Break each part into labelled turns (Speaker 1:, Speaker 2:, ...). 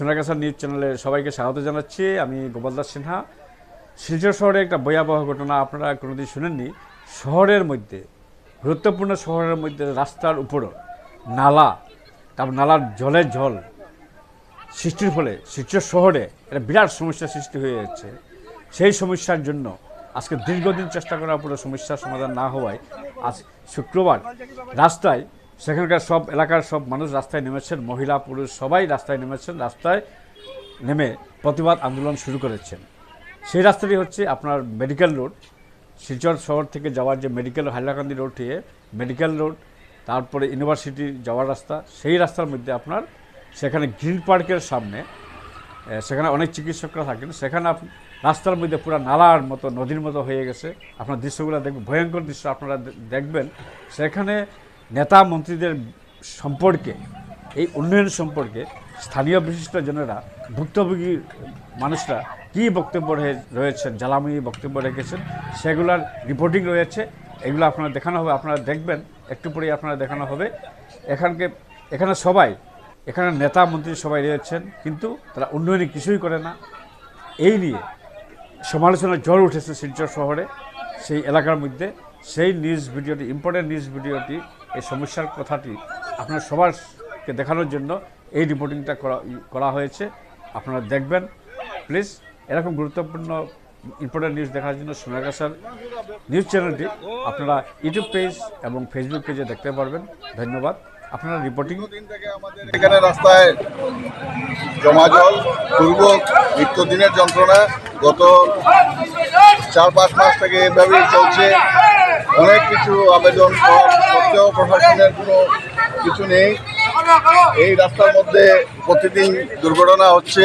Speaker 1: Sonagachhi news চ্যানেলে সবাইকে স্বাগত জানাচ্ছি। আমি গোপাল দাস সিনহা। শিলচর শহরে একটা ভয়াবহ ঘটনা আপনারা কোনোদিন শুনেননি। শহরের মধ্যে, গুরুত্বপূর্ণ শহরের মধ্যে রাস্তার উপরও নালা, তারপর নালার জলের জল সৃষ্টির ফলে শিলচর শহরে একটা বিরাট সমস্যার সৃষ্টি হয়ে যাচ্ছে। সেই সমস্যার জন্য আজকে দীর্ঘদিন চেষ্টা করার পরে সমস্যার সমাধান না হওয়ায় আজ শুক্রবার রাস্তায় সেখানকার সব এলাকার সব মানুষ রাস্তায় নেমেছেন, মহিলা, পুরুষ, সবাই রাস্তায় নেমেছেন, রাস্তায় নেমে প্রতিবাদ আন্দোলন শুরু করেছেন। সেই রাস্তাটি হচ্ছে আপনার মেডিকেল রোড। শিলচর শহর থেকে যাওয়ার যে মেডিকেল, হাইলাকান্দি রোড থেকে মেডিকেল রোড, তারপরে ইউনিভার্সিটি যাওয়ার রাস্তা, সেই রাস্তার মধ্যে আপনার সেখানে গ্রিন পার্কের সামনে সেখানে অনেক চিকিৎসকরা থাকেন। সেখানে রাস্তার মধ্যে পুরো নালার মতো, নদীর মতো হয়ে গেছে। আপনার দৃশ্যগুলো দেখবেন, ভয়ঙ্কর দৃশ্য আপনারা দেখবেন। সেখানে নেতা মন্ত্রীদের সম্পর্কে, এই উন্নয়ন সম্পর্কে স্থানীয় বিশিষ্ট জনেরা ভুক্তভোগী মানুষরা কী বক্তব্য রয়ে- রয়েছেন, জ্বালাময়ী বক্তব্য রেখেছেন, সেগুলার রিপোর্টিং রয়েছে। এগুলো আপনারা দেখানো হবে। আপনারা দেখবেন, একটু পরেই আপনারা দেখানো হবে। এখানকে, এখানে সবাই, এখানে নেতা মন্ত্রী সবাই রয়েছেন, কিন্তু তারা উন্নয়নে কিছুই করে না। এই নিয়ে সমালোচনার জ্বর উঠেছে শিলচর শহরে, সেই এলাকার মধ্যে। সেই নিউজ ভিডিওটি ইম্পর্টেন্ট নিউজ ভিডিওটি এই সমস্যার কথাটি আপনার সবারকে দেখানোর জন্য এই রিপোর্টিংটা করা করা হয়েছে। আপনারা দেখবেন। প্লিজ এরকম গুরুত্বপূর্ণ ইম্পর্টেন্ট নিউজ দেখার জন্য সোনাগাছার নিউজ চ্যানেলটি আপনারা ইউটিউব পেজ এবং ফেসবুক পেজে দেখতে পারবেন। ধন্যবাদ। আপনারা রিপোর্টিং
Speaker 2: এখানে রাস্তায় জমা জল দুর্ভোগ নিত্যদিনের যন্ত্রণা, গত চার পাঁচ মাস থেকে এভাবেই চলছে। অনেক কিছু আবেদন করার প্রশাসনের কোনো কিছু নেই। এই রাস্তার মধ্যে প্রতিদিন দুর্ঘটনা হচ্ছে।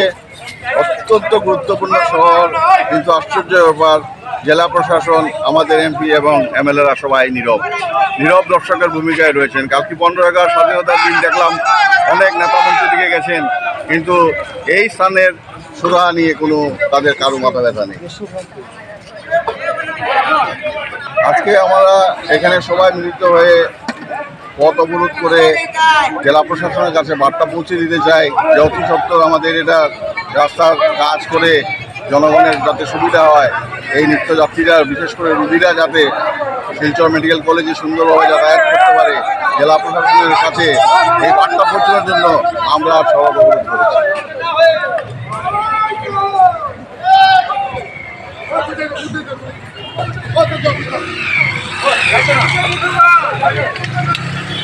Speaker 2: অত্যন্ত গুরুত্বপূর্ণ শহর, কিন্তু আশ্চর্য ব্যাপার, জেলা প্রশাসন, আমাদের এমপি এবং এমএলএরা সবাই নীরব। নীরব দর্শকের ভূমিকায় রয়েছেন। কালকে পনেরো এগারো স্বাধীনতার দিন দেখলাম, অনেক নেতা মন্ত্রী দিকে গেছেন, কিন্তু এই স্থানের সুরাহা নিয়ে কোনো তাদের কারও মাথা ব্যথা নেই। আজকে আমরা এখানে সবাই মিলিত হয়ে পথ অবরোধ করে জেলা প্রশাসনের কাছে বার্তা পৌঁছে দিতে চাই, যে অতি আমাদের এটা রাস্তার কাজ করে জনগণের যাতে সুবিধা হয়, এই নিত্যযাত্রীরা, বিশেষ করে রুগীরা যাতে শিলচর মেডিকেল কলেজে সুন্দরভাবে যাতায়াত করতে পারে, জেলা প্রশাসনের কাছে এই বার্তা পৌঁছানোর জন্য আমরা সভা অবরোধ করেছি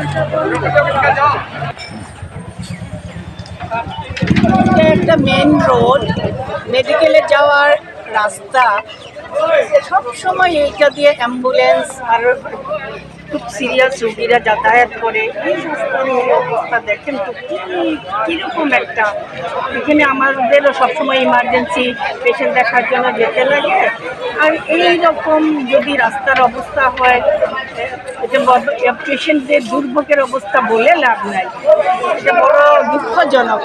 Speaker 3: এটা একটা মেন রোড মেডিকেলে যাওয়ার রাস্তা। সব সময় এইটা দিয়ে অ্যাম্বুলেন্স আর খুব সিরিয়াস রোগীরা যাতায়াত করে। এই রাস্তার অবস্থা দেখেন তো কীরকম একটা। এখানে আমাদেরও সবসময় ইমার্জেন্সি পেশেন্ট দেখার জন্য যেতে লাগে। আর এই রকম যদি রাস্তার অবস্থা হয় পেশেন্টদের দুর্ভোগের অবস্থা বলে লাভ নাই। এটা বড় দুঃখজনক।